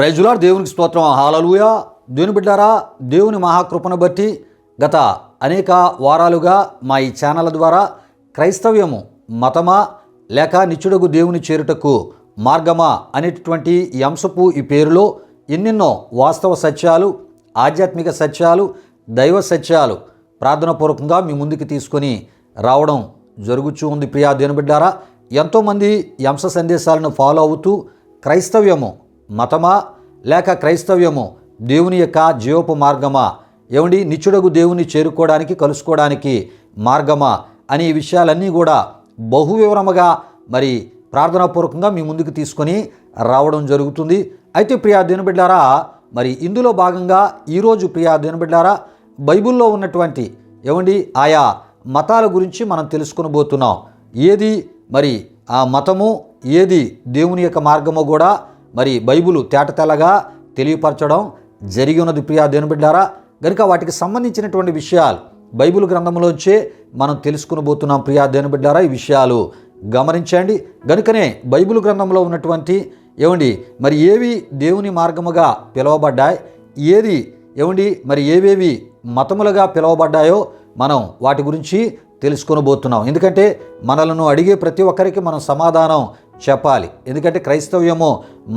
ప్రైజులా దేవునికి స్తోత్రం. హాలలుయ దేవుని బిడ్డారా దేవుని మహాకృపను బట్టి గత అనేక వారాలుగా మా ఈ ఛానల్ ద్వారా క్రైస్తవ్యము మతమా లేక నిత్యుడగు దేవుని చేరుటకు మార్గమా అనేటటువంటి ఈ అంశపు ఈ పేరులో ఎన్నెన్నో వాస్తవ సత్యాలు ఆధ్యాత్మిక సత్యాలు దైవ సత్యాలు ప్రార్థనాపూర్వకంగా మీ ముందుకు తీసుకొని రావడం జరుగుచూ ఉంది. ప్రియా దేవుని బిడ్డారా ఎంతోమంది ఈ అంశ సందేశాలను ఫాలో అవుతూ క్రైస్తవ్యము మతమా? లేక క్రైస్తవ్యము? దేవుని యొక్క జీవపు మార్గమా? ఏమండి? నిచ్చుడగు దేవుని చేరుకోవడానికి కలుసుకోవడానికి మార్గమా? అనే విషయాలన్నీ కూడా బహు వివరముగా మరి ప్రార్థనాపూర్వకంగా మీ ముందుకు తీసుకొని రావడం జరుగుతుంది. అయితే ప్రియా దినబిడ్డారా మరి ఇందులో భాగంగా ఈరోజు ప్రియా దినబిడ్డారా బైబిల్లో ఉన్నటువంటి ఏమండి? ఆయా మతాల గురించి మనం తెలుసుకునబోతున్నాం. ఏది మరి ఆ మతము? ఏది దేవుని యొక్క మార్గము కూడా మరి బైబిలు తేటతెల్లగా తెలియపరచడం జరిగి ఉన్నది ప్రియా దేనిబిడ్డారా గనుక వాటికి సంబంధించినటువంటి విషయాలు బైబిల్ గ్రంథంలోంచే మనం తెలుసుకునబోతున్నాం ప్రియా దేనిబిడ్డారా ఈ విషయాలు గమనించండి. గనుకనే బైబిల్ గ్రంథంలో ఉన్నటువంటి ఏమండి మరి ఏవి దేవుని మార్గముగా పిలువబడ్డాయి ఏది ఏమండి మరి ఏవేవి మతములుగా పిలువబడ్డాయో మనం వాటి గురించి తెలుసుకొనబోతున్నాం. ఎందుకంటే మనలను అడిగే ప్రతి ఒక్కరికి మనం సమాధానం చెప్పాలి. ఎందుకంటే క్రైస్తవ్యము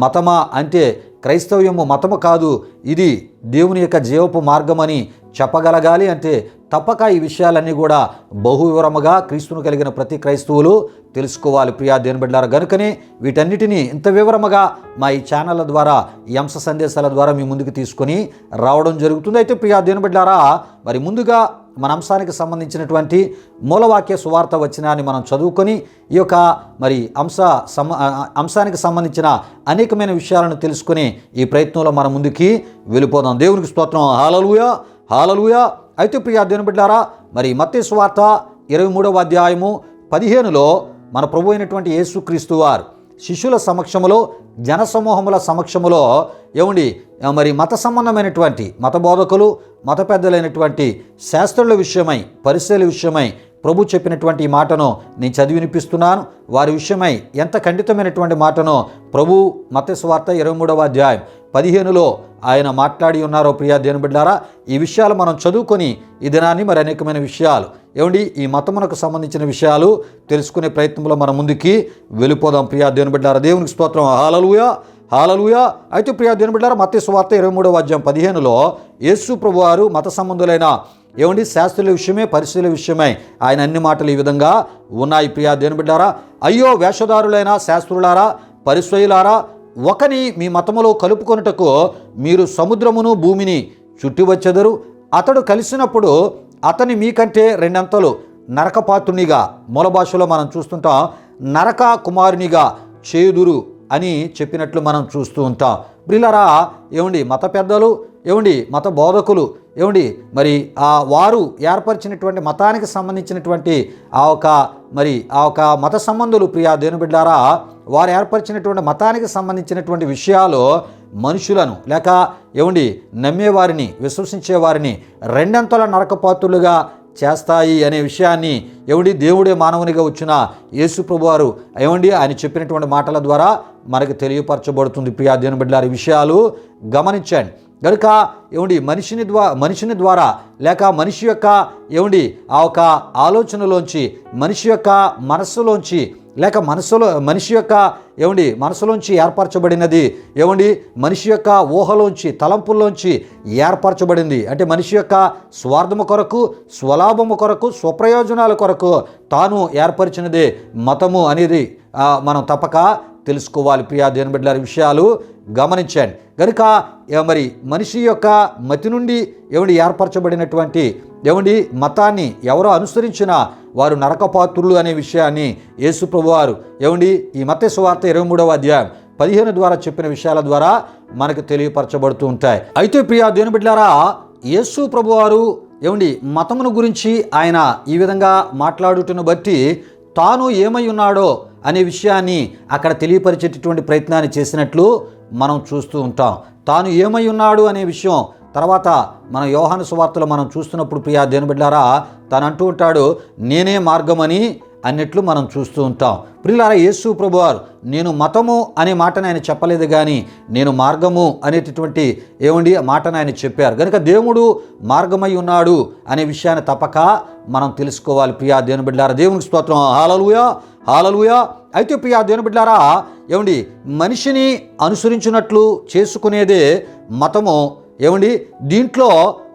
మతమా అంటే క్రైస్తవ్యము మతము కాదు ఇది దేవుని యొక్క జీవపు మార్గమని చెప్పగలగాలి అంటే తప్పక ఈ విషయాలన్నీ కూడా బహు వివరముగా క్రీస్తును కలిగిన ప్రతి క్రైస్తవులు తెలుసుకోవాలి. ప్రియా దేని బిడ్డారు గనుకనే వీటన్నిటినీ ఇంత వివరముగా మా ఈ ఛానళ్ళ ద్వారా ఈ అంశ సందేశాల ద్వారా మీ ముందుకు తీసుకొని రావడం జరుగుతుంది. అయితే ప్రియా దేని బిడ్డారా మరి ముందుగా మన అంశానికి సంబంధించినటువంటి మూలవాక్య సువార్త వచ్చినాన్ని మనం చదువుకొని ఈ యొక్క మరి అంశ సమ అంశానికి సంబంధించిన అనేకమైన విషయాలను తెలుసుకుని ఈ ప్రయత్నంలో మన ముందుకి వెళ్ళిపోదాం. దేవునికి స్తోత్రం. హాలలుయ హాలలుయ. అయితే ప్రియా దేవుని బిడ్డారా మరి మత్తే సువార్త ఇరవై మూడవ అధ్యాయము పదిహేనులో మన ప్రభు అయినటువంటి యేసుక్రీస్తు వారు శిష్యుల సమక్షములో జనసమూహముల సమక్షములో ఏమండి? మరి మత సంబంధమైనటువంటి మత బోధకులు మత పెద్దలైనటువంటి శాస్త్రుల విషయమై పరిశీల విషయమై ప్రభు చెప్పినటువంటి ఈ మాటను నేను చదివి వినిపిస్తున్నాను. వారి విషయమై ఎంత ఖండితమైనటువంటి మాటను ప్రభు మత స్వార్థ ఇరవై మూడవ అధ్యాయం పదిహేనులో ఆయన మాట్లాడి ఉన్నారో ప్రియా దేని బిడ్డారా? ఈ విషయాలు మనం చదువుకొని ఈ దినాన్ని మరి అనేకమైన విషయాలు. ఏమండి? ఈ మతమునకు సంబంధించిన విషయాలు తెలుసుకునే ప్రయత్నంలో మనం ముందుకి వెళ్ళిపోదాం ప్రియా దేని బిడ్డారా. దేవునికి స్తోత్రం. హాలలుయా హాలలుయా. అయితే ప్రియా దేని బిడ్డారా మత స్వార్థ ఇరవై మూడవ అధ్యాయం పదిహేనులో యేసు ప్రభు వారు మత సంబంధులైన ఏమండి? శాస్త్రుల విషయమే పరిస్థితుల విషయమై ఆయన అన్ని మాటలు ఈ విధంగా ఉన్నాయి ప్రియా దేని బిడ్డారా. అయ్యో వేషధారులైన శాస్త్రులారా పరిశ్వయులారా ఒకని మీ మతములో కలుపుకొనుటకు మీరు సముద్రమును భూమిని చుట్టివచ్చెదరు. అతడు కలిసినప్పుడు అతని మీకంటే రెండంతలు నరకపాత్రునిగా మూల భాషలో మనం చూస్తుంటాం నరక కుమారునిగా చేదురు అని చెప్పినట్లు మనం చూస్తూ ఉంటాం. బ్రిలరా ఏమండి మత పెద్దలు ఏమండి మత బోధకులు ఏమండి మరి ఆ వారు ఏర్పరిచినటువంటి మతానికి సంబంధించినటువంటి ఆ ఒక మరి ఆ ఒక మత సంబంధులు ప్రియా దేని బిడ్డారా వారు ఏర్పరిచినటువంటి మతానికి సంబంధించినటువంటి విషయాలు మనుషులను లేక ఏమండి నమ్మేవారిని విశ్వసించేవారిని రెండంతల నరకపాత్రులుగా చేస్తాయి అనే విషయాన్ని ఏమండి దేవుడే మానవునిగా వచ్చిన యేసుప్రభు ప్రభువారు ఏమండి ఆయన చెప్పినటువంటి మాటల ద్వారా మనకు తెలియపరచబడుతుంది ప్రియా దేని బిడ్డలారి విషయాలు గమనించండి. గనుక ఏమండి మనిషిని ద్వారా మనిషిని ద్వారా లేక మనిషి యొక్క ఏమండి ఆ ఒక ఆలోచనలోంచి మనిషి యొక్క మనస్సులోంచి లేక మనసులో మనిషి యొక్క ఏమండి మనసులోంచి ఏర్పరచబడినది ఏమండి మనిషి యొక్క ఊహలోంచి తలంపుల్లోంచి ఏర్పరచబడింది. అంటే మనిషి యొక్క స్వార్థము కొరకు స్వలాభము కొరకు స్వప్రయోజనాల కొరకు తాను ఏర్పరిచినదే మతము అనేది మనం తప్పక తెలుసుకోవాలి. ప్రియా దేని బిడ్డల విషయాలు గమనించండి. కనుక మరి మనిషి యొక్క మతి నుండి ఏమండి ఏర్పరచబడినటువంటి ఏమండి మతాన్ని ఎవరో అనుసరించినా వారు నరకపాత్రులు అనే విషయాన్ని యేసుప్రభు ప్రభువారు ఏమండి ఈ మత సువార్త ఇరవై మూడవ అధ్యాయం పదిహేను ద్వారా చెప్పిన విషయాల ద్వారా మనకు తెలియపరచబడుతూ ఉంటాయి. అయితే ప్రియా దేని బిడ్డారా యేసు ప్రభువారు ఏమండి మతమును గురించి ఆయన ఈ విధంగా మాట్లాడుటను బట్టి తాను ఏమై ఉన్నాడో అనే విషయాన్ని అక్కడ తెలియపరిచేటటువంటి ప్రయత్నాన్ని చేసినట్లు మనం చూస్తూ ఉంటాం. తాను ఏమై ఉన్నాడు అనే విషయం తర్వాత మన యోహాను సువార్తలు మనం చూస్తున్నప్పుడు ప్రియా దేని బిడ్డారా తను అంటూ ఉంటాడు నేనే మార్గమని అన్నట్లు మనం చూస్తూ ఉంటాం. ప్రియులారా యేసు ప్రభువారు నేను మతము అనే మాటను ఆయన చెప్పలేదు కానీ నేను మార్గము అనేటటువంటి ఏమండి ఆ మాటను ఆయన చెప్పారు. కనుక దేవుడు మార్గమై ఉన్నాడు అనే విషయాన్ని తప్పక మనం తెలుసుకోవాలి ప్రియా దేవుని బిడ్డారా దేవునికి స్తోత్రం. హాలలుయా హాలలుయా. అయితే ప్రియా దేవుని బిడ్డారా ఏమండి మనిషిని అనుసరించినట్లు చేసుకునేదే మతము? ఏమండి దీంట్లో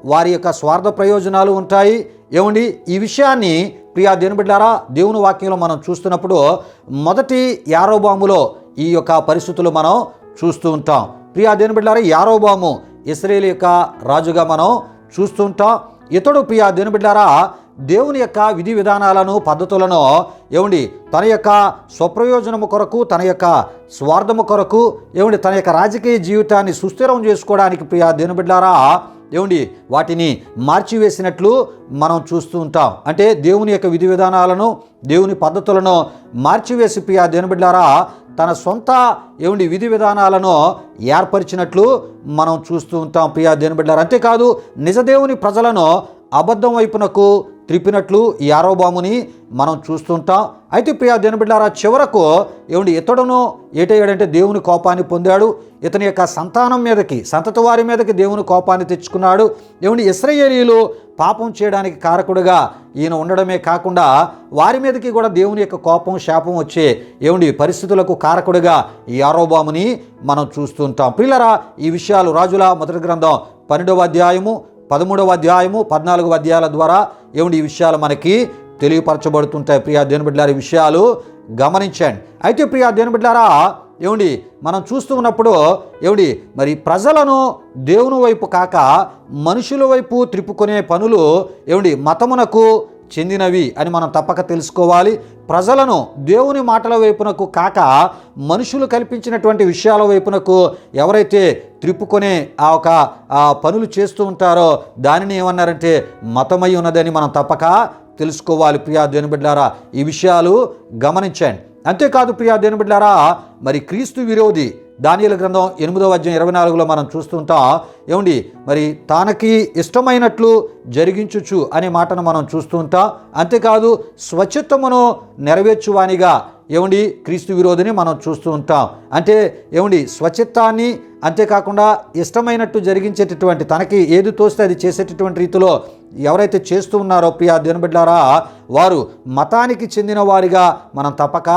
వారి యొక్క స్వార్థ ప్రయోజనాలు ఉంటాయి. ఏమండి ఈ విషయాన్ని ప్రియా దేవుని బిడ్డారా దేవుని వాక్యంలో మనం చూస్తున్నప్పుడు మొదటి యారోబాములో ఈ యొక్క పరిస్థితులు మనం చూస్తూ ఉంటాం. ప్రియా దేవుని బిడ్డారా యారోబాము ఇస్రాయేల్ యొక్క రాజుగా మనం చూస్తూ ఉంటాం. ఇతడు ప్రియా దేవుని బిడ్డారా దేవుని యొక్క విధి విధానాలను పద్ధతులను ఏమండి తన యొక్క స్వప్రయోజనము కొరకు తన యొక్క స్వార్థము కొరకు ఏమండి తన యొక్క రాజకీయ జీవితాన్ని సుస్థిరం చేసుకోవడానికి ప్రియా దేనిబిడ్డారా ఏమండి వాటిని మార్చివేసినట్లు మనం చూస్తూ ఉంటాం. అంటే దేవుని యొక్క విధి విధానాలను దేవుని పద్ధతులను మార్చివేసి ప్రియా దేనిబిడ్డారా తన సొంత ఏమిటి విధి విధానాలను ఏర్పరిచినట్లు మనం చూస్తూ ఉంటాం ప్రియా దేవుని అంతేకాదు నిజదేవుని ప్రజలను అబద్ధం వైపునకు త్రిప్పినట్లు ఈ ఆరోబాముని మనం చూస్తుంటాం. అయితే ప్రియా దేవుని చివరకు ఏమండి ఇతడును ఏటయ్యాడంటే దేవుని కోపాన్ని పొందాడు. ఇతని యొక్క సంతానం మీదకి సంతతి వారి మీదకి దేవుని కోపాన్ని తెచ్చుకున్నాడు. ఏమండి ఇస్రయేలీలు పాపం చేయడానికి కారకుడుగా ఈయన ఉండడమే కాకుండా వారి మీదకి కూడా దేవుని యొక్క కోపం శాపం వచ్చే ఏమండి పరిస్థితులకు కారకుడుగా ఈ ఆరోబాముని మనం చూస్తుంటాం. పిల్లరా ఈ విషయాలు రాజుల మొదటి గ్రంథం పన్నెండవ అధ్యాయము పదమూడవ అధ్యాయము పద్నాలుగవ అధ్యాయాల ద్వారా ఏమిటి ఈ విషయాలు మనకి తెలియపరచబడుతుంటాయి. ప్రియా దేవుని బిడ్డలారా ఈ విషయాలు గమనించండి. అయితే ప్రియా దేవుని బిడ్డలారా ఏమండి మనం చూస్తూ ఉన్నప్పుడు ఏమిటి మరి ప్రజలను దేవుని వైపు కాక మనుషుల వైపు త్రిప్పుకునే పనులు ఏమిటి మతమునకు చెందినవి అని మనం తప్పక తెలుసుకోవాలి. ప్రజలను దేవుని మాటల వైపునకు కాక మనుషులు కల్పించినటువంటి విషయాల వైపునకు ఎవరైతే త్రిప్పుకొనే ఆ ఒక పనులు చేస్తూ ఉంటారో దానిని ఏమన్నారంటే మతమై ఉన్నదని మనం తప్పక తెలుసుకోవాలి. ప్రియా దేవుని ఈ విషయాలు గమనించండి. అంతేకాదు ప్రియా దేవుని మరి క్రీస్తు విరోధి దానియల గ్రంథం ఎనిమిదవ అధ్యాయం ఇరవై నాలుగులో మనం చూస్తుంటాం ఏమండి మరి తనకి ఇష్టమైనట్లు జరిగించుచు అనే మాటను మనం చూస్తూ ఉంటాం అంతేకాదు స్వచ్ఛతమును నెరవేర్చువానిగా ఏమండి క్రీస్తు విరోధిని మనం చూస్తూ ఉంటాం అంటే ఏమండి స్వచ్ఛతాన్ని అంతేకాకుండా ఇష్టమైనట్టు జరిగించేటటువంటి తనకి ఏది తోస్తే అది చేసేటటువంటి రీతిలో ఎవరైతే చేస్తూ ఉన్నారో ప్రియా దేనిబిడ్డారా వారు మతానికి చెందిన వారిగా మనం తప్పక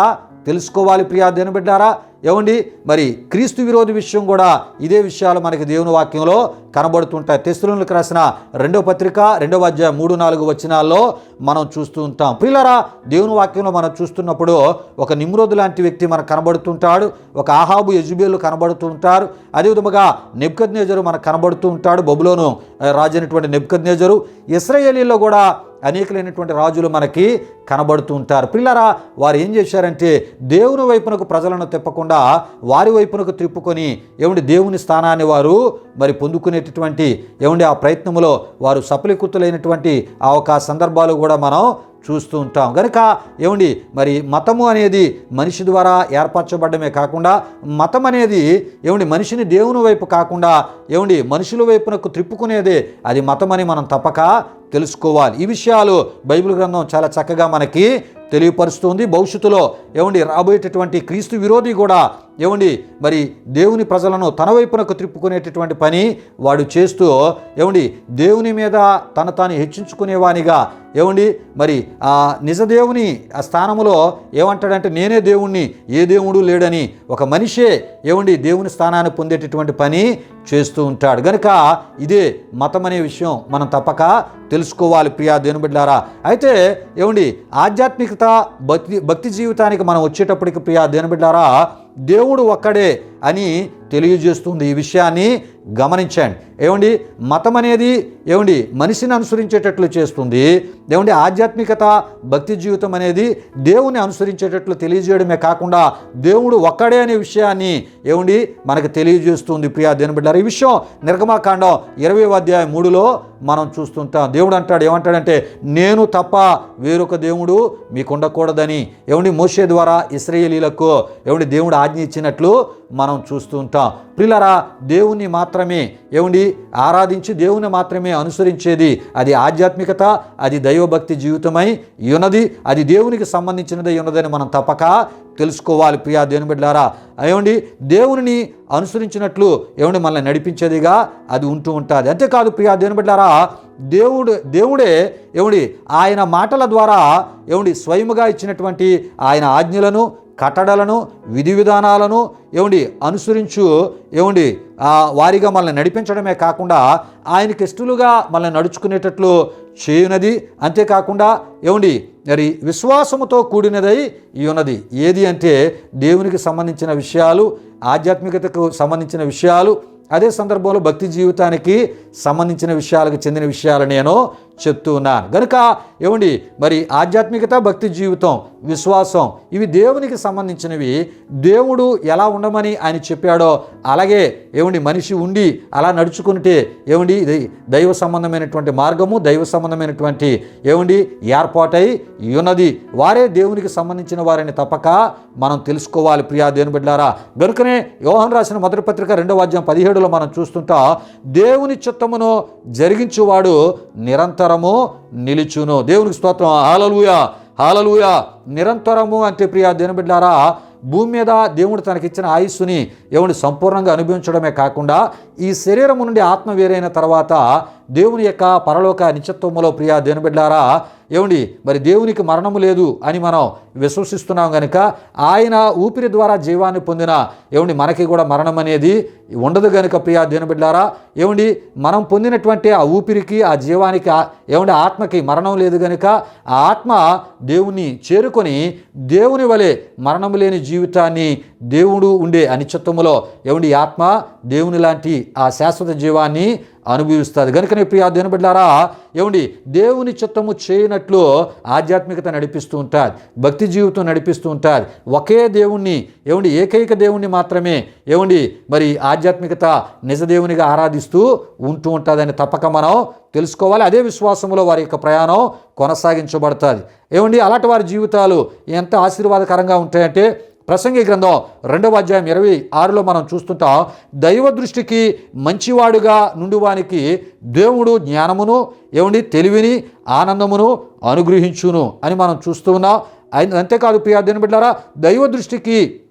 తెలుసుకోవాలి ప్రియా దేనిబిడ్డారా ఏమండి? మరి క్రీస్తు విరోధి విషయం కూడా ఇదే విషయాలు మనకి దేవుని వాక్యంలో కనబడుతుంటాయి. తెస్తులకు రాసిన రెండో పత్రిక రెండవ అధ్యాయం మూడు నాలుగు వచనాల్లో మనం చూస్తూ ఉంటాం. ప్రియులరా దేవుని వాక్యంలో మనం చూస్తున్నప్పుడు ఒక నిమ్రోధు లాంటి వ్యక్తి మనకు కనబడుతుంటాడు. ఒక ఆహాబు యజుబేలు కనబడుతూ ఉంటారు. అదేవిధముగా నెబ్కద్నేజరు మనకు కనబడుతూ ఉంటాడు. బొబులోను రాజైనటువంటి నెబ్కద్ నేజరు ఇస్రాయేలీలో కూడా అనేకలైనటువంటి రాజులు మనకి కనబడుతూ ఉంటారు. పిల్లరా వారు ఏం చేశారంటే దేవుని వైపునకు ప్రజలను తిప్పకుండా వారి వైపునకు తిప్పుకొని ఏమండి దేవుని స్థానాన్ని వారు మరి పొందుకునేటటువంటి ఏమండి ఆ ప్రయత్నంలో వారు సఫలీకృతులైనటువంటి ఆ ఒక సందర్భాలు కూడా మనం చూస్తూ ఉంటాం. కనుక ఏమండి మరి మతము అనేది మనిషి ద్వారా ఏర్పరచబడమే కాకుండా మతం అనేది ఏమండి మనిషిని దేవుని వైపు కాకుండా ఏమండి మనుషుల వైపునకు త్రిప్పుకునేదే అది మతం అని మనం తప్పక తెలుసుకోవాలి. ఈ విషయాలు బైబిల్ గ్రంథం చాలా చక్కగా మనకి తెలియపరుస్తుంది. భవిష్యత్తులో ఏమండి రాబోయేటటువంటి క్రీస్తు విరోధి కూడా ఏమండి? మరి దేవుని ప్రజలను తన వైపునకు త్రిప్పుకునేటటువంటి పని వాడు చేస్తూ ఏమండి? దేవుని మీద తన తాను హెచ్చించుకునేవానిగా ఏమండి? మరి ఆ నిజదేవుని ఆ స్థానములో ఏమంటాడంటే నేనే దేవుణ్ణి ఏ దేవుడు లేడని ఒక మనిషే ఏమండి? దేవుని స్థానాన్ని పొందేటటువంటి పని చేస్తూ ఉంటాడు. గనుక ఇదే మతం అనే విషయం మనం తప్పక తెలుసుకోవాలి ప్రియా దేవుని అయితే ఏమండి? ఆధ్యాత్మికత భక్తి భక్తి జీవితానికి మనం వచ్చేటప్పటికి ప్రియా దేవుని దేవుడు ఒక్కడే అని తెలియజేస్తుంది ఈ విషయాన్ని గమనించండి. ఏమండి? మతం అనేది ఏమండి? మనిషిని అనుసరించేటట్లు చేస్తుంది. ఏమండి? ఆధ్యాత్మికత భక్తి జీవితం అనేది దేవుని అనుసరించేటట్లు తెలియజేయడమే కాకుండా దేవుడు ఒక్కడే అనే విషయాన్ని ఏమండి? మనకు తెలియజేస్తుంది. ప్రియా దేని బిడ్డారు ఈ విషయం నిర్గమాకాండం ఇరవై అధ్యాయం మూడులో మనం చూస్తుంటాం. దేవుడు అంటాడు ఏమంటాడంటే నేను తప్ప వేరొక దేవుడు మీకు ఉండకూడదని ఏమండి? మోషే ద్వారా ఇస్రాయేలీలకు ఏమండి? దేవుడు ఆజ్ఞ ఇచ్చినట్లు మనం చూస్తూ ఉంటాం. ప్రిలరా దేవుణ్ణి మాత్రమే ఏమండి? ఆరాధించి దేవుని మాత్రమే అనుసరించేది అది ఆధ్యాత్మికత అది దైవభక్తి జీవితమై ఉన్నది. అది దేవునికి సంబంధించినది ఉన్నదని మనం తప్పక తెలుసుకోవాలి ప్రియా దేవుని బిడ్డారా ఏమండి? దేవుని అనుసరించినట్లు ఏమండి? మనల్ని నడిపించేదిగా అది ఉంటూ ఉంటుంది. అంతేకాదు ప్రియా దేవుని బిడ్డారా దేవుడు దేవుడే ఏమండి? ఆయన మాటల ద్వారా ఏమండి? స్వయముగా ఇచ్చినటువంటి ఆయన ఆజ్ఞలను కట్టడలను విధి విధానాలను ఏమండి అనుసరించు ఏమండి వారిగా మనల్ని నడిపించడమే కాకుండా ఆయనకి ఇష్టలుగా మనల్ని నడుచుకునేటట్లు చేయునది. అంతేకాకుండా ఏమండి మరి విశ్వాసముతో కూడినదై ఈ ఉన్నది ఏది అంటే దేవునికి సంబంధించిన విషయాలు ఆధ్యాత్మికతకు సంబంధించిన విషయాలు అదే సందర్భంలో భక్తి జీవితానికి సంబంధించిన విషయాలకు చెందిన విషయాలు నేను చెప్తున్నాను. గనుక ఏమండి? మరి ఆధ్యాత్మికత భక్తి జీవితం విశ్వాసం ఇవి దేవునికి సంబంధించినవి. దేవుడు ఎలా ఉండమని ఆయన చెప్పాడో అలాగే ఏమండి? మనిషి ఉండి అలా నడుచుకుంటే ఏమండి? ఇది దైవ సంబంధమైనటువంటి మార్గము దైవ సంబంధమైనటువంటి ఏమండి? ఏర్పాటై ఉన్నది. వారే దేవునికి సంబంధించిన వారిని తప్పక మనం తెలుసుకోవాలి ప్రియా దేని బిడ్డారా. గనుకనే యోహన్ రాసిన మొదటి పత్రిక రెండవ అధ్యాయం పదిహేడులో మనం చూస్తుంటాం దేవుని చిత్తమును జరిగించువాడు నిరంతరము నిలుచును. దేవునికి స్తోత్రం. హాలలుయా హాలలుయా నిరంతరము అంటే ప్రియా దేవుని భూమి మీద దేవుడు తనకిచ్చిన ఆయుస్సుని ఏముడి సంపూర్ణంగా అనుభవించడమే కాకుండా ఈ శరీరము నుండి ఆత్మ వేరైన తర్వాత దేవుని యొక్క పరలోక నిత్యత్వములో ప్రియా దేవుని బిడ్డారా ఏమండి? మరి దేవునికి మరణము లేదు అని మనం విశ్వసిస్తున్నాం కనుక ఆయన ఊపిరి ద్వారా జీవాన్ని పొందిన ఏమండి? మనకి కూడా మరణం అనేది ఉండదు కనుక ప్రియా దేవుని బిడ్డారా ఏమండి? మనం పొందినటువంటి ఆ ఊపిరికి ఆ జీవానికి ఏమండి? ఆత్మకి మరణం లేదు కనుక ఆ ఆత్మ దేవుణ్ణి చేరుకొని దేవుని వలె మరణము లేని జీవితాన్ని దేవుడు ఉండే అనిశ్చిత్తములో ఏమండి? ఆత్మ దేవుని లాంటి ఆ శాశ్వత జీవాన్ని అనుభవిస్తుంది. కనుకనే ప్రియా దేవుని బిడ్డారా ఏమండి? దేవుని చిత్తము చేయనట్లు ఆధ్యాత్మికత నడిపిస్తూ ఉంటుంది భక్తి జీవితం నడిపిస్తూ ఉంటుంది ఒకే దేవుణ్ణి ఏమండి? ఏకైక దేవుణ్ణి మాత్రమే ఏమండి? మరి ఆధ్యాత్మికత నిజ దేవునిగా ఆరాధిస్తూ ఉంటూ ఉంటుందని తప్పక మనం తెలుసుకోవాలి. అదే విశ్వాసంలో వారి యొక్క ప్రయాణం కొనసాగించబడుతుంది. ఏమండి? అలాంటి వారి జీవితాలు ఎంత ఆశీర్వాదకరంగా ఉంటాయంటే ప్రసంగి గ్రంథం రెండవ అధ్యాయం ఇరవై ఆరులో మనం చూస్తుంటాం దైవ దృష్టికి మంచివాడుగా నుండివానికి దేవుడు జ్ఞానమును ఏమండి తెలివిని ఆనందమును అనుగ్రహించును అని మనం చూస్తూ ఉన్నాం. అంతేకాదు ప్రియా దేని బిడ్డారా దైవ దృష్టికి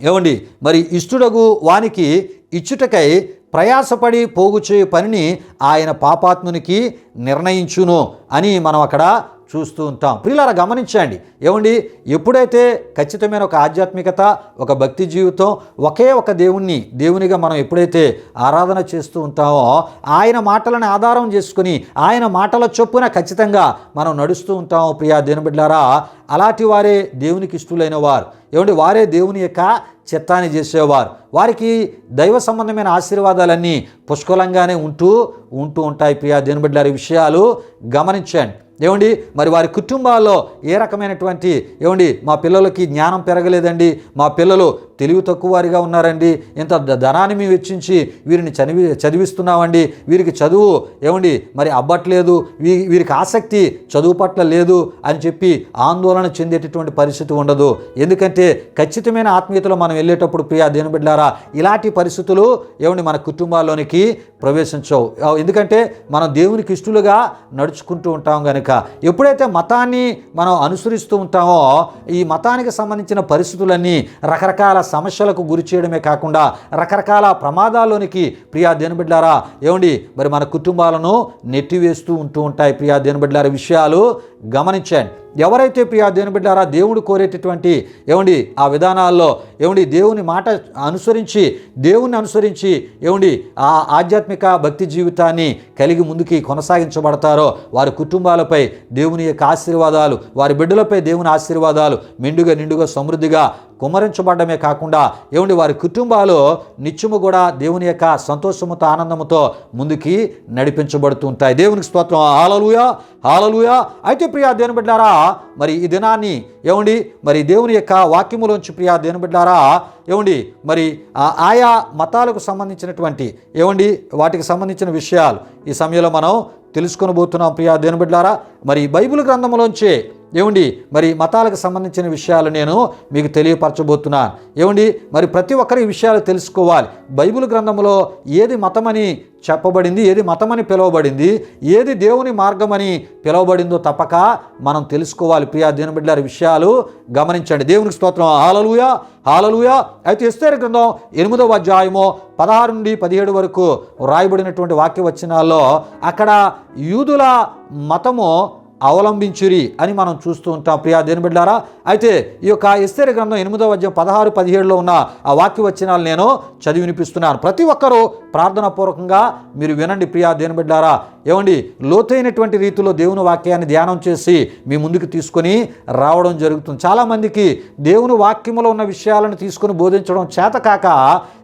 ఏమండి మరి ఇష్టడగు వానికి ఇచ్చుటకై ప్రయాసపడి పోగు పనిని ఆయన పాపాత్మునికి నిర్ణయించును అని మనం అక్కడ చూస్తూ ఉంటాం. ప్రియులారా గమనించండి. ఏమండి? ఎప్పుడైతే ఖచ్చితమైన ఒక ఆధ్యాత్మికత ఒక భక్తి జీవితం ఒకే ఒక దేవుణ్ణి దేవునిగా మనం ఎప్పుడైతే ఆరాధన చేస్తూ ఉంటామో ఆయన మాటలను ఆధారం చేసుకుని ఆయన మాటల చొప్పున ఖచ్చితంగా మనం నడుస్తూ ఉంటాం ప్రియా దేని బిడ్డారా అలాంటి వారే దేవునికి ఇష్టలైన వారు ఏమంటే వారే దేవుని యొక్క చిత్తాన్ని చేసేవారు. వారికి దైవ సంబంధమైన ఆశీర్వాదాలన్నీ పుష్కలంగానే ఉంటూ ఉంటూ ఉంటాయి ప్రియా దేని బిడ్డారి విషయాలు. గమనించండి. ఏమండి? మరి వారి కుటుంబాల్లో ఏ రకమైనటువంటి ఏమండి? మా పిల్లలకి జ్ఞానం పెరగలేదండి. మా పిల్లలు తెలివి తక్కువ వారిగా ఉన్నారండి. ఇంత ధనాన్ని మేము వెచ్చించి వీరిని చదివి చదివిస్తున్నామండి. వీరికి చదువు ఏమండి? మరి అబ్బట్లేదు. వీ వీరికి ఆసక్తి చదువు పట్ల లేదు అని చెప్పి ఆందోళన చెందేటటువంటి పరిస్థితి ఉండదు. ఎందుకంటే ఖచ్చితమైన ఆత్మీయతలో మనం వెళ్ళేటప్పుడు ప్రియా దేని బిడ్డారా ఇలాంటి పరిస్థితులు ఏమండి మన కుటుంబాల్లోనికి ప్రవేశించవు. ఎందుకంటే మనం దేవునికి ఇష్టలుగా నడుచుకుంటూ ఉంటాం కనుక ఎప్పుడైతే మతాన్ని మనం అనుసరిస్తూ ఉంటామో ఈ మతానికి సంబంధించిన పరిస్థితులన్నీ రకరకాల సమస్యలకు గురి చేయడమే కాకుండా రకరకాల ప్రమాదాల్లోనికి ప్రియా దేనిబిడ్లారా ఏమండి మరి మన కుటుంబాలను నెట్టివేస్తూ ఉంటూ ఉంటాయి ప్రియా దేనిబిడ్లారా విషయాలు గమనించండి. ఎవరైతే ప్రియా దేవుని బిడ్డారా దేవుడు కోరేటటువంటి ఏమండి ఆ విధానాల్లో ఏమండి దేవుని మాట అనుసరించి దేవుని అనుసరించి ఏమండి ఆ ఆధ్యాత్మిక భక్తి జీవితాన్ని కలిగి ముందుకి కొనసాగించబడతారో వారి కుటుంబాలపై దేవుని యొక్క ఆశీర్వాదాలు వారి బిడ్డలపై దేవుని ఆశీర్వాదాలు మెండుగా నిండుగా సమృద్ధిగా కుమరించబడమే కాకుండా ఏమండి వారి కుటుంబాలు నిత్యము కూడా దేవుని యొక్క సంతోషముతో ఆనందముతో ముందుకి నడిపించబడుతూ ఉంటాయి. దేవునికి స్తోత్రం. హాలలుయా హాలలుయా అయితే ప్రియా దేని బిడ్డారా మరి ఈ దినాన్ని ఏమండి మరి దేవుని యొక్క వాక్యములోంచి ప్రియా దేని బిడ్డారా ఏమండి మరి ఆ- ఆయా మతాలకు సంబంధించినటువంటి ఏమండి వాటికి సంబంధించిన విషయాలు ఈ సమయంలో మనం తెలుసుకొని పోతున్నాం ప్రియా దేని బిడ్డారా. మరి బైబిల్ గ్రంథంలోంచి ఏమండి మరి మతాలకు సంబంధించిన విషయాలు నేను మీకు తెలియపరచబోతున్నాను. ఏమండి మరి ప్రతి ఒక్కరి ఈ విషయాలు తెలుసుకోవాలి. బైబిల్ గ్రంథంలో ఏది మతమని చెప్పబడింది ఏది మతమని పిలువబడింది ఏది దేవుని మార్గమని పిలువబడిందో తప్పక మనం తెలుసుకోవాలి. ప్రియా దీనబిడ్డారి విషయాలు గమనించండి. దేవునికి స్తోత్రం. హాలలుయా హాలలుయా. అయితే ఎస్తేరు గ్రంథం ఎనిమిదవ అధ్యాయము పదహారు నుండి పదిహేడు వరకు రాయబడినటువంటి వాక్య వచనాల్లో అక్కడ యూదుల మతము అవలంబించురి అని మనం చూస్తూ ఉంటాం. ప్రియా దేని బిడ్డారా అయితే ఈ యొక్క ఎస్తేరి గ్రంథం ఎనిమిదవ అధ్యాయం పదహారు పదిహేడులో ఉన్న ఆ వాక్య వచనాలు నేను చదివి వినిపిస్తున్నాను. ప్రతి ఒక్కరూ ప్రార్థనాపూర్వకంగా మీరు వినండి ప్రియా దేని బిడ్డారా ఏమండి లోతైనటువంటి రీతిలో దేవుని వాక్యాన్ని ధ్యానం చేసి మీ ముందుకు తీసుకొని రావడం జరుగుతుంది. చాలామందికి దేవుని వాక్యములో ఉన్న విషయాలను తీసుకొని బోధించడం చేతకాక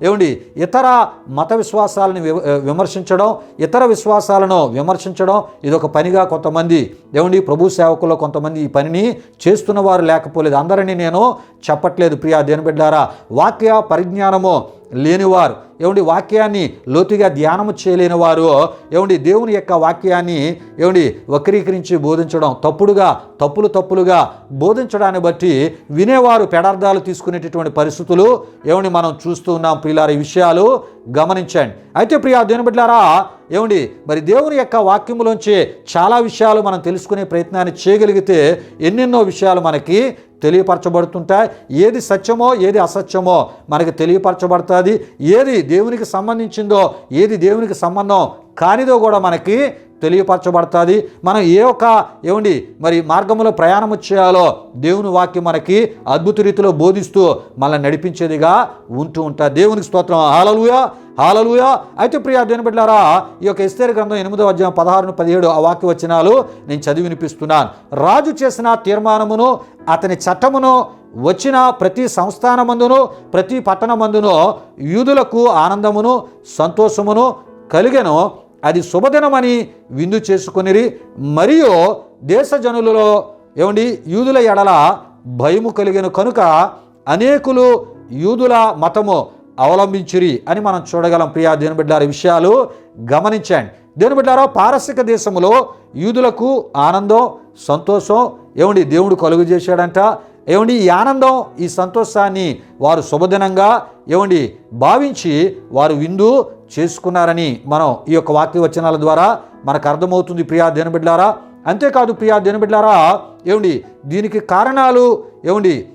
ఏమండి ఇతర మత విశ్వాసాలను వి- విమర్శించడం ఇతర విశ్వాసాలను విమర్శించడం ఇది ఒక పనిగా కొంతమంది ఏమండి ప్రభు సేవకుల్లో కొంతమంది ఈ పనిని చేస్తున్న వారు లేకపోలేదు. అందరినీ నేను చెప్పట్లేదు ప్రియా దేని బిడ్డారా. వాక్య పరిజ్ఞానము లేనివారు. ఏమండి వాక్యాన్ని లోతుగా ధ్యానము చేయలేని వారు ఏమండి దేవుని యొక్క వాక్యాన్ని ఏమండి వక్రీకరించి బోధించడం? తప్పుడుగా తప్పులు తప్పులుగా బోధించడాన్ని బట్టి వినేవారు పెడార్థాలు తీసుకునేటటువంటి పరిస్థితులు ఏమండి మనం చూస్తూ ఉన్నాం ప్రియులారి ఈ విషయాలు గమనించండి. అయితే ప్రియా దేని బిడ్డారా ఏమండి మరి దేవుని యొక్క వాక్యములోంచి చాలా విషయాలు మనం తెలుసుకునే ప్రయత్నాన్ని చేయగలిగితే ఎన్నెన్నో విషయాలు మనకి తెలియపరచబడుతుంటాయి. ఏది సత్యమో ఏది అసత్యమో మనకి తెలియపరచబడుతుంది. ఏది దేవునికి సంబంధించిందో ఏది దేవునికి సంబంధం కానిదో కూడా మనకి తెలియపరచబడుతుంది. మనం ఏ ఒక్క ఏమండి మరి మార్గంలో ప్రయాణం చేయాలో దేవుని వాక్యం మనకి అద్భుత రీతిలో బోధిస్తూ మనల్ని నడిపించేదిగా ఉంటూ ఉంటుంది దేవునికి స్తోత్రం. ఆలలుగా హాలలుయా. అయితే ప్రియా దేని బిడ్డారా ఈ యొక్క ఎస్తేరు గ్రంథం ఎనిమిదో అధ్యాయం పదహారు పదిహేడు ఆ వాక్య వచనాలు నేను చదివి వినిపిస్తున్నాను. రాజు చేసిన తీర్మానమును అతని చట్టమును వచ్చిన ప్రతి సంస్థానమందును ప్రతి పట్టణమందును యూదులకు ఆనందమును సంతోషమును కలిగెను. అది శుభదినమని విందు చేసుకొనిరి. మరియు దేశ జనులలో ఏమండి యూదుల ఎడల భయము కలిగిన కనుక అనేకులు యూదుల మతము అవలంబించిరి అని మనం చూడగలం. ప్రియా దేనిబిడ్డారి విషయాలు గమనించండి. దేనిబిడ్డారో పారసిక దేశంలో యూదులకు ఆనందం సంతోషం ఏమండి దేవుడు కలుగు చేశాడంట. ఏమండి ఈ ఆనందం ఈ సంతోషాన్ని వారు శుభదినంగా ఏమండి భావించి వారు విందు చేసుకున్నారని మనం ఈ యొక్క వాక్య వచనాల ద్వారా మనకు అర్థమవుతుంది. ప్రియా దేనబిడ్లారా అంతేకాదు ప్రియా దేనబిడ్లారా ఏమండి దీనికి కారణాలు ఏమండి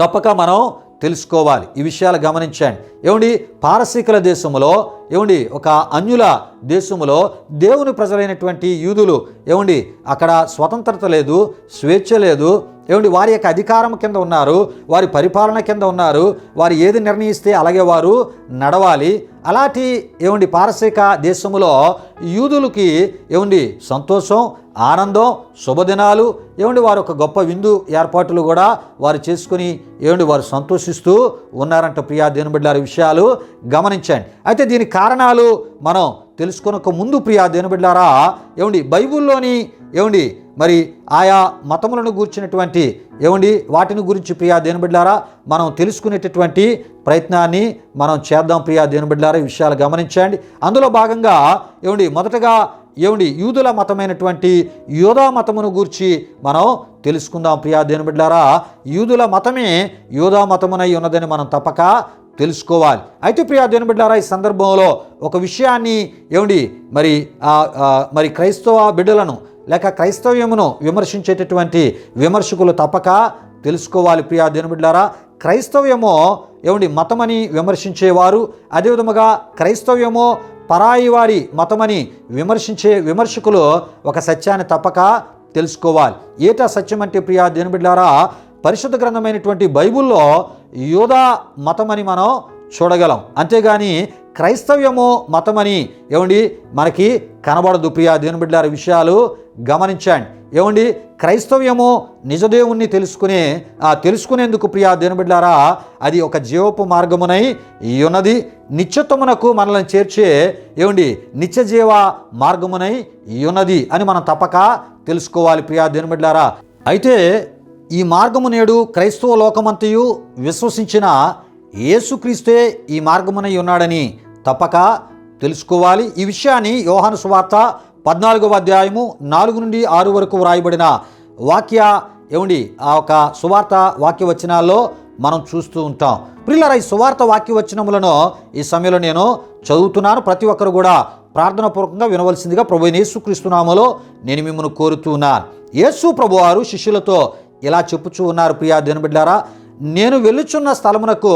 తప్పక మనం తెలుసుకోవాలి. ఈ విషయాలు గమనించండి. ఏమండి? పారసీకుల దేశంలో ఏమండి? ఒక అన్యుల దేశంలో దేవుని ప్రజలైనటువంటి యూదులు ఏమండి? అక్కడ స్వతంత్రత లేదు స్వేచ్ఛ లేదు. ఏమండి? వారి యొక్క అధికారం కింద ఉన్నారు వారి పరిపాలన కింద ఉన్నారు వారు ఏది నిర్ణయిస్తే అలాగే వారు నడవాలి. అలాంటి ఏమండి? పారసీక దేశంలో యూదులకి ఏమండి? సంతోషం ఆనందం శుభదినాలు. ఏమండి వారు ఒక గొప్ప విందు ఏర్పాట్లు కూడా వారు చేసుకుని ఏమండి వారు సంతోషిస్తూ ఉన్నారంట ప్రియా దేనిబిడ్లారి విషయాలు గమనించండి. అయితే దీని కారణాలు మనం తెలుసుకునక ముందు ప్రియా దేనిబిడ్లారా ఏమండి బైబుల్లోని ఏమండి మరి ఆయా మతములను గూర్చినటువంటి ఏమండి వాటిని గురించి ప్రియా దేనిబిడ్లారా మనం తెలుసుకునేటటువంటి ప్రయత్నాన్ని మనం చేద్దాం ప్రియా దేనిబిడ్లారా విషయాలు గమనించండి. అందులో భాగంగా ఏమండి మొదటగా ఏమిటి యూదుల మతమైనటువంటి యోధా మతమును గూర్చి మనం తెలుసుకుందాం ప్రియా దేనిబిడ్లారా యూదుల మతమే యోధా మతమునై ఉన్నదని మనం తప్పక తెలుసుకోవాలి. అయితే ప్రియా దేని బిడ్డారా ఈ సందర్భంలో ఒక విషయాన్ని ఏమిటి మరి మరి క్రైస్తవ బిడ్డలను లేక క్రైస్తవ్యమును విమర్శించేటటువంటి విమర్శకులు తప్పక తెలుసుకోవాలి ప్రియా దేని క్రైస్తవ్యమో క్రైస్తవ్యము ఏమండి? మతమని విమర్శించేవారు అదేవిధముగా క్రైస్తవ్యమో పరాయి వారి మతమని విమర్శించే విమర్శకులు ఒక సత్యాన్ని తప్పక తెలుసుకోవాలి. ఏటా సత్యం అంటే ప్రియా దేనిబిడ్లారా పరిశుద్ధ గ్రంథమైనటువంటి బైబుల్లో యోధా మతమని మనం చూడగలం. అంతేగాని క్రైస్తవ్యము మతమని ఏమండి? మనకి కనబడదు ప్రియా దేవుని విషయాలు. గమనించండి. ఏమండి? క్రైస్తవ్యము నిజదేవుణ్ణి తెలుసుకునే ఆ తెలుసుకునేందుకు ప్రియా దేవుని అది ఒక జీవపు మార్గమునై ఉన్నది నిత్యత్వమునకు మనల్ని చేర్చే ఏమండి? నిత్య జీవ మార్గమునై ఉన్నది అని మనం తప్పక తెలుసుకోవాలి ప్రియా దేవుని అయితే ఈ మార్గము నేడు క్రైస్తవ లోకమంతయు విశ్వసించిన యేసుక్రీస్తే ఈ మార్గమునై ఉన్నాడని తప్పక తెలుసుకోవాలి. ఈ విషయాన్ని యోహాను సువార్త పద్నాలుగవ అధ్యాయము నాలుగు నుండి ఆరు వరకు వ్రాయబడిన వాక్య ఏమండి? ఆ ఒక సువార్త వాక్య వచనాల్లో మనం చూస్తూ ఉంటాం. ప్రిల్లర ఈ సువార్త వాక్య వచనములను ఈ సమయంలో నేను చదువుతున్నాను. ప్రతి ఒక్కరు కూడా ప్రార్థనాపూర్వకంగా వినవలసిందిగా ప్రభు యేసుక్రీస్తునామలో నేను మిమ్మల్ని కోరుతూ ఉన్నాను. యేసు ప్రభువారు శిష్యులతో ఇలా చెప్పుచూ ఉన్నారు ప్రియా దినబిడ్డారా నేను వెళ్ళుచున్న స్థలమునకు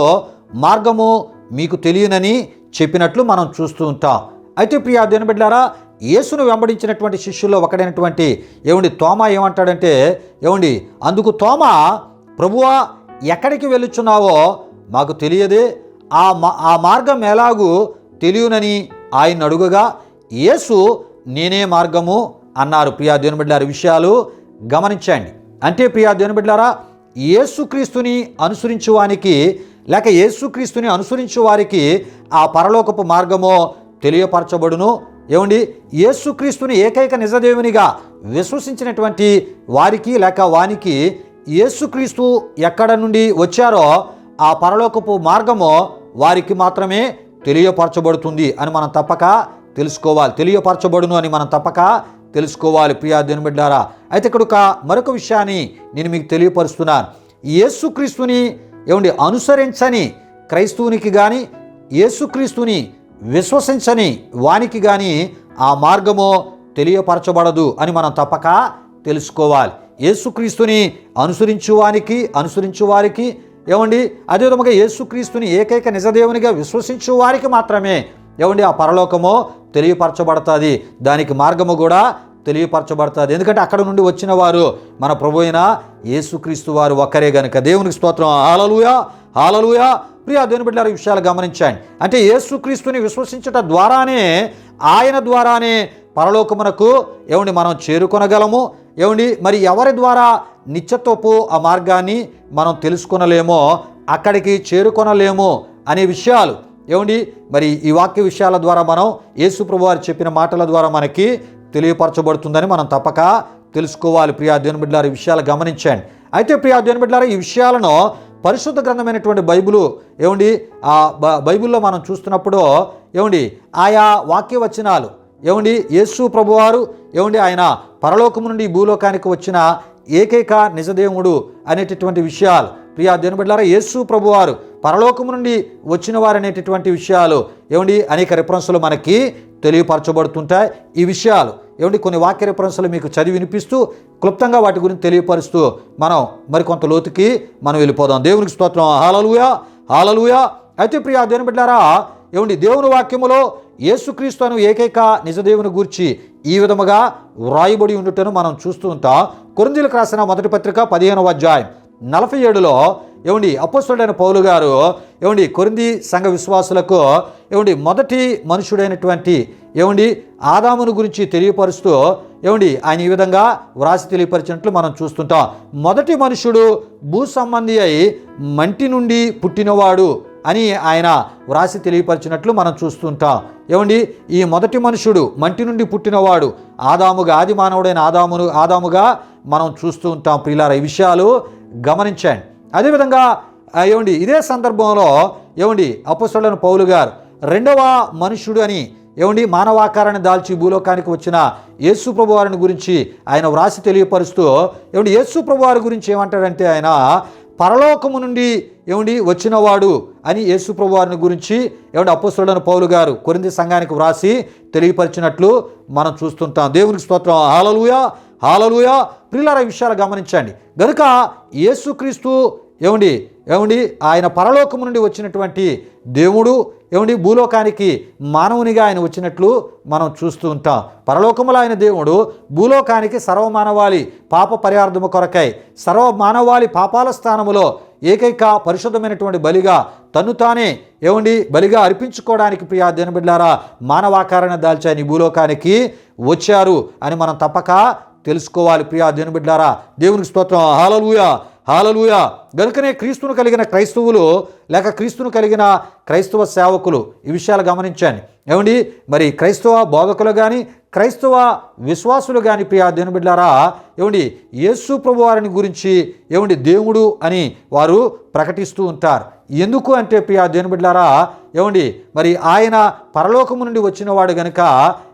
మార్గము మీకు తెలియనని చెప్పినట్లు మనం చూస్తూ ఉంటాం. అయితే ప్రియా దినబిడ్డారా యేసును వెంబడించినటువంటి శిష్యుల్లో ఒకడైనటువంటి ఏమండి తోమ ఏమంటాడంటే ఏమండి అందుకు తోమ ప్రభువా ఎక్కడికి వెళ్ళుచున్నావో మాకు తెలియదే ఆ మా ఆ మార్గం ఎలాగూ తెలియనని ఆయన అడుగగా యేసు నేనే మార్గము అన్నారు. ప్రియా దేవుని విషయాలు గమనించండి. అంటే ప్రియా దేవునిబిడ్డారా యేసుక్రీస్తుని అనుసరించు వానికి లేక యేసుక్రీస్తుని అనుసరించు వారికి ఆ పరలోకపు మార్గమో తెలియపరచబడును ఏమండి? యేసుక్రీస్తుని ఏకైక నిజదేవునిగా విశ్వసించినటువంటి వారికి లేక వానికి యేసుక్రీస్తు ఎక్కడ నుండి వచ్చారో ఆ పరలోకపు మార్గము వారికి మాత్రమే తెలియపరచబడుతుంది అని మనం తప్పక తెలుసుకోవాలి. తెలియపరచబడును అని మనం తప్పక తెలుసుకోవాలి. ప్రియా దినబిడ్డారా అయితే ఇక్కడ ఒక మరొక విషయాన్ని నేను మీకు తెలియపరుస్తున్నాను. యేసుక్రీస్తుని ఏమండి అనుసరించని క్రైస్తవునికి కానీ యేసుక్రీస్తుని విశ్వసించని వానికి కానీ ఆ మార్గము తెలియపరచబడదు అని మనం తప్పక తెలుసుకోవాలి. యేసుక్రీస్తుని అనుసరించు వానికి అనుసరించు వారికి ఏమండి? అదే విధముగా యేసుక్రీస్తుని ఏకైక నిజదేవునిగా విశ్వసించు వారికి మాత్రమే ఏమండి? ఆ పరలోకము తెలియపరచబడుతుంది. దానికి మార్గము కూడా తెలియపరచబడుతుంది. ఎందుకంటే అక్కడ నుండి వచ్చిన వారు మన ప్రభు అయిన యేసుక్రీస్తు వారు ఒక్కరే గనుక. దేవునికి స్తోత్రం. హాలలుయా హాలలుయా ప్రియా దేవుని బిడ్డల ఈ విషయాలు గమనించండి. అంటే యేసుక్రీస్తుని విశ్వసించట ద్వారానే ఆయన ద్వారానే పరలోకమునకు ఏమండి మనం చేరుకొనగలము? ఏమండి మరి ఎవరి ద్వారా నిత్యత్వపు ఆ మార్గాన్ని మనం తెలుసుకొనలేమో అక్కడికి చేరుకొనలేము అనే విషయాలు. ఏమండి మరి ఈ వాక్య విషయాల ద్వారా మనం యేసు ప్రభు వారు చెప్పిన మాటల ద్వారా మనకి తెలియపరచబడుతుందని మనం తప్పక తెలుసుకోవాలి. ప్రియా దేవుని బిడ్డలారా ఈ విషయాలు గమనించండి. అయితే ప్రియా దేవుని బిడ్డలారా ఈ విషయాలను పరిశుద్ధ గ్రంథమైనటువంటి బైబిలు ఏమండి? ఆ బ- బైబిల్లో మనం చూస్తున్నప్పుడు ఏమండి? ఆయా వాక్య వచనాలు ఏమండి? యేసు ప్రభువారు ఏమండి? ఆయన పరలోకము నుండి భూలోకానికి వచ్చిన ఏకైక నిజదేవుడు అనేటటువంటి విషయాలు. ప్రియా దేని బిడ్డారా యేసు ప్రభువారు పరలోకము నుండి వచ్చిన వారు అనేటటువంటి విషయాలు ఏమండి? అనేక రిఫరెన్స్లు మనకి తెలియపరచబడుతుంటాయి. ఈ విషయాలు ఏమండి? కొన్ని వాక్య రిఫరెన్స్లు మీకు చదివి వినిపిస్తూ క్లుప్తంగా వాటి గురించి తెలియపరుస్తూ మనం మరికొంత లోతుకి మనం వెళ్ళిపోదాం. దేవునికి స్తోత్రం. హాలలుయా! హాలలుయా! అయితే ప్రియా దేవుని బిడ్డారా ఏమండి? దేవుని వాక్యములో యేసుక్రీస్తు అను ఏకైక నిజదేవుని గూర్చి ఈ విధముగా వ్రాయబడి ఉండుటను మనం చూస్తూ ఉంటాం. కొరిందీలకు రాసిన మొదటి పత్రిక పదిహేనవ అధ్యాయం నలభై ఏడులో ఏమండి? అపోస్తుడైన పౌలు గారు ఏమండి? కొరింది సంఘ విశ్వాసులకు ఏమండి? మొదటి మనుషుడైనటువంటి ఏమండి? ఆదామును గురించి తెలియపరుస్తూ ఏమండి? ఆయన ఈ విధంగా వ్రాసి తెలియపరిచినట్లు మనం చూస్తుంటాం. మొదటి మనుషుడు భూ సంబంధి అయి మంటి నుండి పుట్టినవాడు అని ఆయన వ్రాసి తెలియపరిచినట్లు మనం చూస్తుంటాం. ఏమండి? ఈ మొదటి మనుషుడు మంటి నుండి పుట్టినవాడు. ఆదాముగా ఆది మానవుడైన ఆదామును ఆదాముగా మనం చూస్తూ ఉంటాం. ప్రియులార ఈ విషయాలు గమనించండి. అదేవిధంగా ఏమండి? ఇదే సందర్భంలో ఏమండి? అపసులను పౌలు గారు రెండవ మనుషుడు అని ఏమండి? మానవాకారాన్ని దాల్చి భూలోకానికి వచ్చిన యేసు ప్రభు వారిని గురించి ఆయన వ్రాసి తెలియపరుస్తూ ఏమండి యేసు ప్రభు వారి గురించి ఏమంటాడంటే ఆయన పరలోకము నుండి ఏమండి వచ్చినవాడు అని యేసు ప్రభు వారిని గురించి ఏమండి అపోస్తుడైన పౌలు గారు కొరింది సంఘానికి వ్రాసి తెలియపరిచినట్లు మనం చూస్తుంటాం. దేవునికి స్తోత్రం. హాలలుయా హాలలుయా. ప్రిల్లర విషయాలు గమనించండి. గనుక యేసుక్రీస్తు ఏమండి ఏమండి? ఆయన పరలోకము నుండి వచ్చినటువంటి దేవుడు ఏమండి? భూలోకానికి మానవునిగా ఆయన వచ్చినట్లు మనం చూస్తూ ఉంటాం. పరలోకములో ఆయన దేవుడు భూలోకానికి సర్వమానవాళి పాప పరిహార్థము కొరకై సర్వ మానవాళి పాపాల స్థానములో ఏకైక పరిశుద్ధమైనటువంటి బలిగా తను తానే ఏమండి? బలిగా అర్పించుకోవడానికి ప్రియా దినబిడ్లారా మానవాకారాన్ని దాల్చాయని భూలోకానికి వచ్చారు అని మనం తప్పక తెలుసుకోవాలి. ప్రియా దినబిడ్లారా దేవునికి స్తోత్రం. హాలలుయా హాలలుయా. గనుకనే క్రీస్తును కలిగిన క్రైస్తవులు లేక క్రీస్తును కలిగిన క్రైస్తవ సేవకులు ఈ విషయాలు గమనించాను ఏమండి? మరి క్రైస్తవ బోధకులు కానీ క్రైస్తవ విశ్వాసులు కానీ ప్రియా దేవుని బిడ్డారా ఏమండి? యేసు ప్రభు వారిని గురించి ఏమండి? దేవుడు అని వారు ప్రకటిస్తూ ఉంటారు. ఎందుకు అంటే ప్రియా దేని బిడ్డారా ఏమండి మరి ఆయన పరలోకము నుండి వచ్చినవాడు గనుక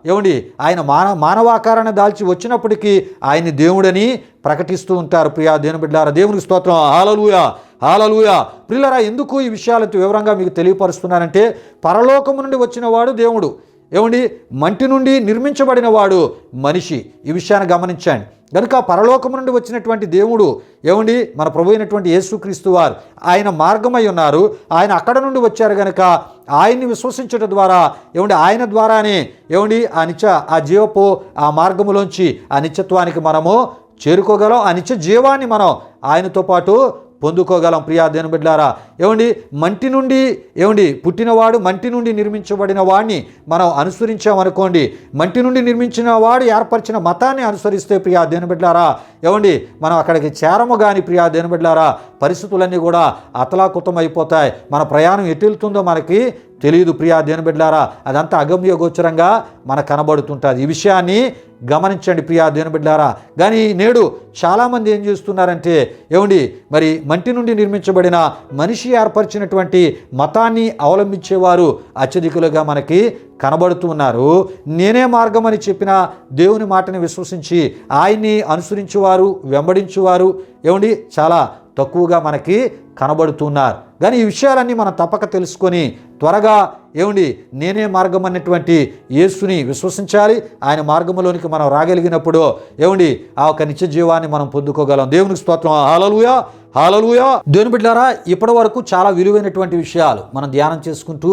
ఏమండి ఆయన మాన మానవాకారాన్ని దాల్చి వచ్చినప్పటికీ ఆయన దేవుడని ప్రకటిస్తూ ఉంటారు ప్రియా దేని బిడ్డారా దేవునికి స్తోత్రం. హాలలుయా ఆలలూయ ప్రిల్లరా ఎందుకు ఈ విషయాలతో వివరంగా మీకు తెలియపరుస్తున్నానంటే పరలోకము నుండి వచ్చినవాడు దేవుడు. ఏమండి? మంటి నుండి నిర్మించబడిన వాడు మనిషి. ఈ విషయాన్ని గమనించండి. కనుక పరలోకం నుండి వచ్చినటువంటి దేవుడు ఏమండి? మన ప్రభు అయినటువంటి యేసుక్రీస్తు వారు ఆయన మార్గమై ఉన్నారు. ఆయన అక్కడ నుండి వచ్చారు కనుక ఆయన్ని విశ్వసించడం ద్వారా ఏమండి? ఆయన ద్వారానే ఏమండి? ఆ నిత్య ఆ జీవపు ఆ మార్గములోంచి ఆ నిత్యత్వానికి మనము చేరుకోగలం. ఆ నిత్య జీవాన్ని మనం ఆయనతో పాటు పొందుకోగలం. ప్రియాదేను బిడ్డారా ఏమండి? మంటి నుండి ఏమండి? పుట్టినవాడు మంటి నుండి నిర్మించబడిన వాడిని మనం అనుసరించామనుకోండి మంటి నుండి నిర్మించిన వాడు ఏర్పరిచిన మతాన్ని అనుసరిస్తే ప్రియాదేను బిడ్డారా ఏమండి? మనం అక్కడికి చేరము కానీ ప్రియాదేను బిడ్డారా పరిస్థితులన్నీ కూడా అతలాకుతం అయిపోతాయి మన ప్రయాణం ఎటు వెళ్తుందో మనకి తెలియదు ప్రియా దేని బిడ్డారా అదంతా అగమ్య గోచరంగా మనకు కనబడుతుంటుంది. ఈ విషయాన్ని గమనించండి ప్రియా దేని బిడ్డారా కానీ నేడు చాలామంది ఏం చేస్తున్నారంటే ఏమండి మరి మంటి నుండి నిర్మించబడిన మనిషి ఏర్పరిచినటువంటి మతాన్ని అవలంబించేవారు అత్యధికులుగా మనకి కనబడుతూ ఉన్నారు. నేనే మార్గం అని చెప్పిన దేవుని మాటని విశ్వసించి ఆయన్ని అనుసరించేవారు వెంబడించేవారు. ఏమండి చాలా తక్కువగా మనకి కనబడుతున్నారు. కానీ ఈ విషయాలన్నీ మనం తప్పక తెలుసుకొని త్వరగా ఏమండి నేనే మార్గం అన్నటువంటి యేసుని విశ్వసించాలి. ఆయన మార్గంలోనికి మనం రాగలిగినప్పుడు ఏమండి ఆ ఒక నిత్య జీవాన్ని మనం పొందుకోగలం. దేవునికి స్తోత్రం. హాలలుయా హాలలుయా దేవుని బిడ్డారా ఇప్పటి వరకు చాలా విలువైనటువంటి విషయాలు మనం ధ్యానం చేసుకుంటూ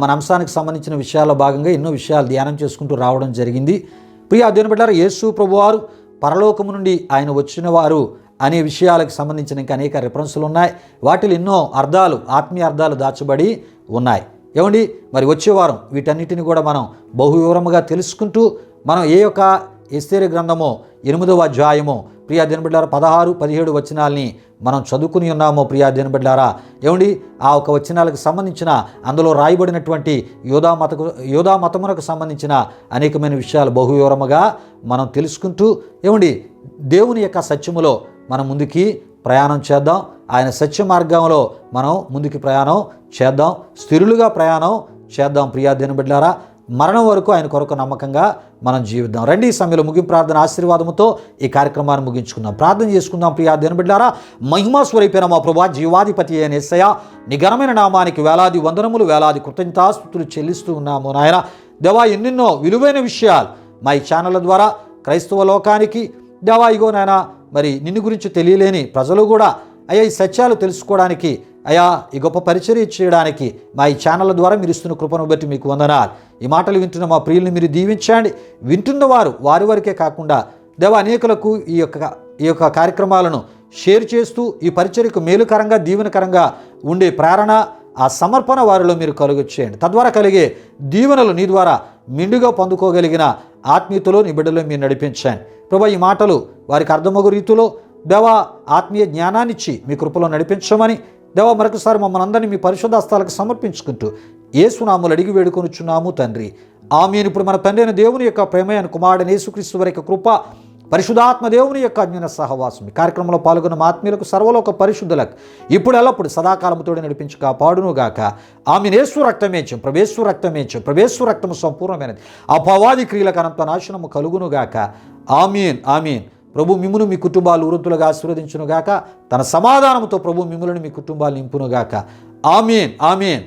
మన అంశానికి సంబంధించిన విషయాల్లో భాగంగా ఎన్నో విషయాలు ధ్యానం చేసుకుంటూ రావడం జరిగింది. ప్రియ దేవుని బిడ్డారా యేసు ప్రభువారు పరలోకము నుండి ఆయన వచ్చిన వారు అనే విషయాలకు సంబంధించిన ఇంకా అనేక రిఫరెన్సులు ఉన్నాయి. వాటిలో ఎన్నో అర్థాలు ఆత్మీయ అర్థాలు దాచబడి ఉన్నాయి. ఏమండి? మరి వచ్చే వారం వీటన్నిటిని కూడా మనం బహు వివరముగా తెలుసుకుంటూ మనం ఏ యొక్క ఎస్తేరి గ్రంథమో ఎనిమిదవ అధ్యాయమో ప్రియా దినబిడ్డారా పదహారు పదిహేడు వచనాల్ని మనం చదువుకుని ఉన్నామో ప్రియా దినబిడ్డారా ఏమండి? ఆ ఒక వచనాలకు సంబంధించిన అందులో రాయబడినటువంటి యోధా మతకు యోధా మతమునకు సంబంధించిన అనేకమైన విషయాలు బహువివరముగా మనం తెలుసుకుంటూ ఏమండి? దేవుని యొక్క సత్యములో మనం ముందుకి ప్రయాణం చేద్దాం. ఆయన సత్య మార్గంలో మనం ముందుకి ప్రయాణం చేద్దాం. స్థిరులుగా ప్రయాణం చేద్దాం ప్రియా బిడ్డారా మరణం వరకు ఆయన కొరకు నమ్మకంగా మనం జీవిద్దాం. రండి ఈ సమయంలో ముగింపు ప్రార్థన ఆశీర్వాదంతో ఈ కార్యక్రమాన్ని ముగించుకుందాం. ప్రార్థన చేసుకుందాం ప్రియా దినబిడ్డారా మహిమా స్వరూపైన మా ప్రభా జీవాధిపతి అయిన ఎస్సయ నిఘనమైన నామానికి వేలాది వందనములు వేలాది కృతజ్ఞతాస్తుతులు చెల్లిస్తూ ఉన్నాము నాయన. దేవా ఎన్నెన్నో విలువైన విషయాలు మా ఈ ఛానళ్ళ ద్వారా క్రైస్తవ లోకానికి. దేవా ఇగో నాయన మరి నిన్ను గురించి తెలియలేని ప్రజలు కూడా అయ్యా ఈ సత్యాలు తెలుసుకోవడానికి అయా ఈ గొప్ప పరిచర్య చేయడానికి మా ఈ ఛానల్ ద్వారా మీరు ఇస్తున్న కృపను బట్టి మీకు వందనాలు. ఈ మాటలు వింటున్న మా ప్రియుల్ని మీరు దీవించండి. వింటున్న వారు వారి వరకే కాకుండా దేవ అనేకులకు ఈ యొక్క ఈ యొక్క కార్యక్రమాలను షేర్ చేస్తూ ఈ పరిచర్యకు మేలుకరంగా దీవెనకరంగా ఉండే ప్రేరణ ఆ సమర్పణ వారిలో మీరు కలుగొచ్చేయండి తద్వారా కలిగే దీవెనలు నీ ద్వారా మిండుగా పొందుకోగలిగిన ఆత్మీయతలో నీ బిడ్డలో మీరు నడిపించండి. ప్రభా ఈ మాటలు వారికి అర్థమగు రీతిలో దేవా ఆత్మీయ జ్ఞానాన్నిచ్చి మీ కృపలో నడిపించమని దేవా మరొకసారి మమ్మల్ని అందరినీ మీ పరిశుద్ధాస్తాలకు సమర్పించుకుంటూ ఏసునాములు అడిగి వేడుకొనుచున్నాము తండ్రి. ఆమెను. ఇప్పుడు మన తండ్రి అయిన దేవుని యొక్క ప్రేమైన కుమారుడైన యేసుక్రీస్తు వారి యొక్క కృప పరిశుధాత్మ దేవుని యొక్క అజ్ఞాన సహవాసం. ఈ కార్యక్రమంలో పాల్గొన్న మా ఆత్మీయులకు సర్వలోక పరిశుద్ధులకు ఇప్పుడు ఎల్లప్పుడు సదాకాలముతోడి నడిపించి కాపాడును గాక. ఆమె నేసు రక్తమేచం ప్రవేశు రక్తమేచం ప్రవేశు రక్తము సంపూర్ణమైనది. అపవాది క్రియలకు అనంత నాశనము కలుగును గాక. ఆమీన్ ఆమీన్. ప్రభు మిమ్మును మీ కుటుంబాలు వృద్ధులుగా ఆశీర్వదించునుగాక. తన సమాధానంతో ప్రభు మిమ్ములను మీ కుటుంబాలు నింపునుగాక. ఆమెన్ ఆమీన్ ఆమీన్.